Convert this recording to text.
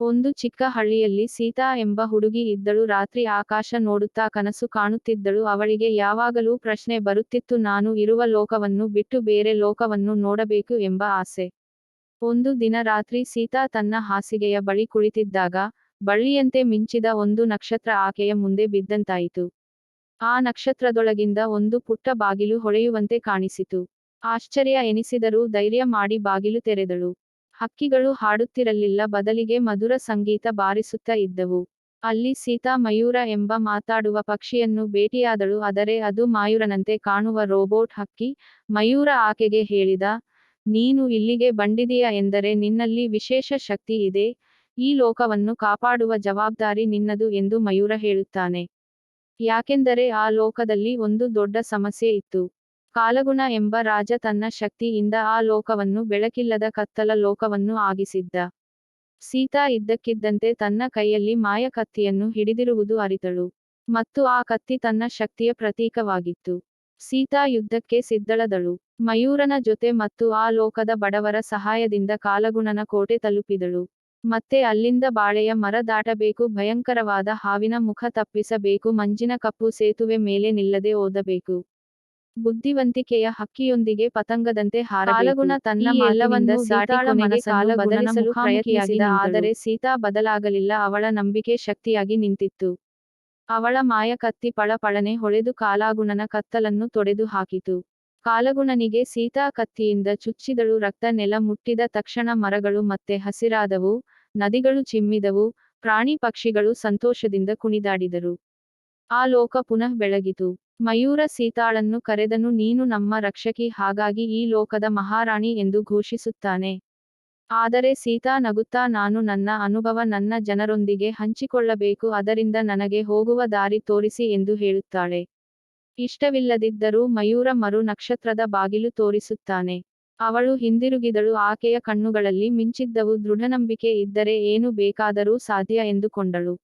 ಒಂದು ಚಿಕ್ಕ ಹಳ್ಳಿಯಲ್ಲಿ ಸೀತಾ ಎಂಬ ಹುಡುಗಿ ಇದ್ದಳು. ರಾತ್ರಿ ಆಕಾಶ ನೋಡುತ್ತಾ ಕನಸು ಕಾಣುತ್ತಿದ್ದಳು. ಅವಳಿಗೆ ಯಾವಾಗಲೂ ಪ್ರಶ್ನೆ ಬರುತ್ತಿತ್ತು. ನಾನು ಇರುವ ಲೋಕವನ್ನು ಬಿಟ್ಟು ಬೇರೆ ಲೋಕವನ್ನು ನೋಡಬೇಕು ಎಂಬ ಆಸೆ. ಒಂದು ದಿನ ರಾತ್ರಿ ಸೀತಾ ತನ್ನ ಹಾಸಿಗೆಯ ಬಳಿ ಕುಳಿತಿದ್ದಾಗ ಬಳ್ಳಿಯಂತೆ ಮಿಂಚಿದ ಒಂದು ನಕ್ಷತ್ರ ಆಕೆಯ ಮುಂದೆ ಬಿದ್ದಂತಾಯಿತು. ಆ ನಕ್ಷತ್ರದೊಳಗಿಂದ ಒಂದು ಪುಟ್ಟ ಬಾಗಿಲು ಹೊಳೆಯುವಂತೆ ಕಾಣಿಸಿತು. ಆಶ್ಚರ್ಯ ಎನಿಸಿದರೂ ಧೈರ್ಯ ಮಾಡಿ ಬಾಗಿಲು ತೆರೆದಳು. ಹಕ್ಕಿಗಳು ಹಾಡುತ್ತಿರಲಿಲ್ಲ, ಬದಲಿಗೆ ಮಧುರ ಸಂಗೀತ ಬಾರಿಸುತ್ತಾ ಇದ್ದವು. ಅಲ್ಲಿ ಸೀತಾ ಮಯೂರ ಎಂಬ ಮಾತಾಡುವ ಪಕ್ಷಿಯನ್ನು ಭೇಟಿಯಾದಳು, ಆದರೆ ಅದು ಮಾಯೂರನಂತೆ ಕಾಣುವ ರೋಬೋಟ್ ಹಕ್ಕಿ. ಮಯೂರ ಆಕೆಗೆ ಹೇಳಿದ, ನೀನು ಇಲ್ಲಿಗೆ ಬಂದಿದೀಯ ಎಂದರೆ ನಿನ್ನಲ್ಲಿ ವಿಶೇಷ ಶಕ್ತಿ ಇದೆ. ಈ ಲೋಕವನ್ನು ಕಾಪಾಡುವ ಜವಾಬ್ದಾರಿ ನಿನ್ನದು ಎಂದು ಮಯೂರ ಹೇಳುತ್ತಾನೆ. ಯಾಕೆಂದರೆ ಆ ಲೋಕದಲ್ಲಿ ಒಂದು ದೊಡ್ಡ ಸಮಸ್ಯೆ ಇತ್ತು. ಕಾಲಗುಣ ಎಂಬ ರಾಜ ತನ್ನ ಶಕ್ತಿಯಿಂದ ಆ ಲೋಕವನ್ನು ಬೆಳಕಿಲ್ಲದ ಕತ್ತಲ ಲೋಕವನ್ನು ಆಗಿಸಿದ್ದ. ಸೀತಾ ಇದ್ದಕ್ಕಿದ್ದಂತೆ ತನ್ನ ಕೈಯಲ್ಲಿ ಮಾಯ ಕತ್ತಿಯನ್ನು ಹಿಡಿದಿರುವುದು ಅರಿತಳು. ಮತ್ತು ಆ ಕತ್ತಿ ತನ್ನ ಶಕ್ತಿಯ ಪ್ರತೀಕವಾಗಿತ್ತು. ಸೀತಾ ಯುದ್ಧಕ್ಕೆ ಸಿದ್ಧಳದಳು. ಮಯೂರನ ಜೊತೆ ಮತ್ತು ಆ ಲೋಕದ ಬಡವರ ಸಹಾಯದಿಂದ ಕಾಲಗುಣನ ಕೋಟೆ ತಲುಪಿದಳು. ಮತ್ತೆ ಅಲ್ಲಿಂದ ಬಾಳೆಯ ಮರ ದಾಟಬೇಕು, ಭಯಂಕರವಾದ ಹಾವಿನ ಮುಖ ತಪ್ಪಿಸಬೇಕು, ಮಂಜಿನ ಕಪ್ಪು ಸೇತುವೆ ಮೇಲೆ ನಿಲ್ಲದೆ ಓದಬೇಕು. ಬುದ್ಧಿವಂತಿಕೆಯ ಹಕ್ಕಿಯೊಂದಿಗೆ ಪತಂಗದಂತೆ ಹಾರಗುಣ ತನ್ನ ಎಲ್ಲವನ್ನೂ ಸೀತಾಳ ಮನಸ್ಸನ್ನು ಬದಲಿಸಲು ಪ್ರಯತ್ನಿಸಿದ ಆದರೆ ಸೀತಾ ಬದಲಾಗಲಿಲ್ಲ. ಅವಳ ನಂಬಿಕೆ ಶಕ್ತಿಯಾಗಿ ನಿಂತಿತ್ತು. ಅವಳ ಮಾಯ ಕತ್ತಿ ಪಳಪಳನೆ ಹೊಳೆದು ಕಾಲಾಗುಣನ ಕತ್ತಲನ್ನು ತೊಡೆದು ಹಾಕಿತು. ಕಾಲಗುಣನಿಗೆ ಸೀತಾ ಕತ್ತಿಯಿಂದ ಚುಚ್ಚಿದಳು. ರಕ್ತ ನೆಲ ಮುಟ್ಟಿದ ತಕ್ಷಣ ಮರಗಳು ಮತ್ತೆ ಹಸಿರಾದವು. ನದಿಗಳು ಚಿಮ್ಮಿದವು. ಪ್ರಾಣಿ ಪಕ್ಷಿಗಳು ಸಂತೋಷದಿಂದ ಕುಣಿದಾಡಿದರು. ಆ ಲೋಕ ಪುನಃ ಬೆಳಗಿತು. ಮಯೂರ ಸೀತಾಳನ್ನು ಕರೆದನು, ನೀನು ನಮ್ಮ ರಕ್ಷಕಿ, ಹಾಗಾಗಿ ಈ ಲೋಕದ ಮಹಾರಾಣಿ ಎಂದು ಘೋಷಿಸುತ್ತಾನೆ. ಆದರೆ ಸೀತಾ ನಗುತ್ತಾ, ನಾನು ನನ್ನ ಅನುಭವ ನನ್ನ ಜನರೊಂದಿಗೆ ಹಂಚಿಕೊಳ್ಳಬೇಕು, ಅದರಿಂದ ನನಗೆ ಹೋಗುವ ದಾರಿ ತೋರಿಸಿ ಎಂದು ಹೇಳುತ್ತಾಳೆ. ಇಷ್ಟವಿಲ್ಲದಿದ್ದರೂ ಮಯೂರ ಮರು ನಕ್ಷತ್ರದ ಬಾಗಿಲು ತೋರಿಸುತ್ತಾನೆ. ಅವಳು ಹಿಂದಿರುಗಿದಳು, ಆಕೆಯ ಕಣ್ಣುಗಳಲ್ಲಿ ಮಿಂಚಿದ್ದವು, ದೃಢನಂಬಿಕೆ ಇದ್ದರೆ ಏನು ಬೇಕಾದರೂ ಸಾಧ್ಯ ಎಂದುಕೊಂಡಳು.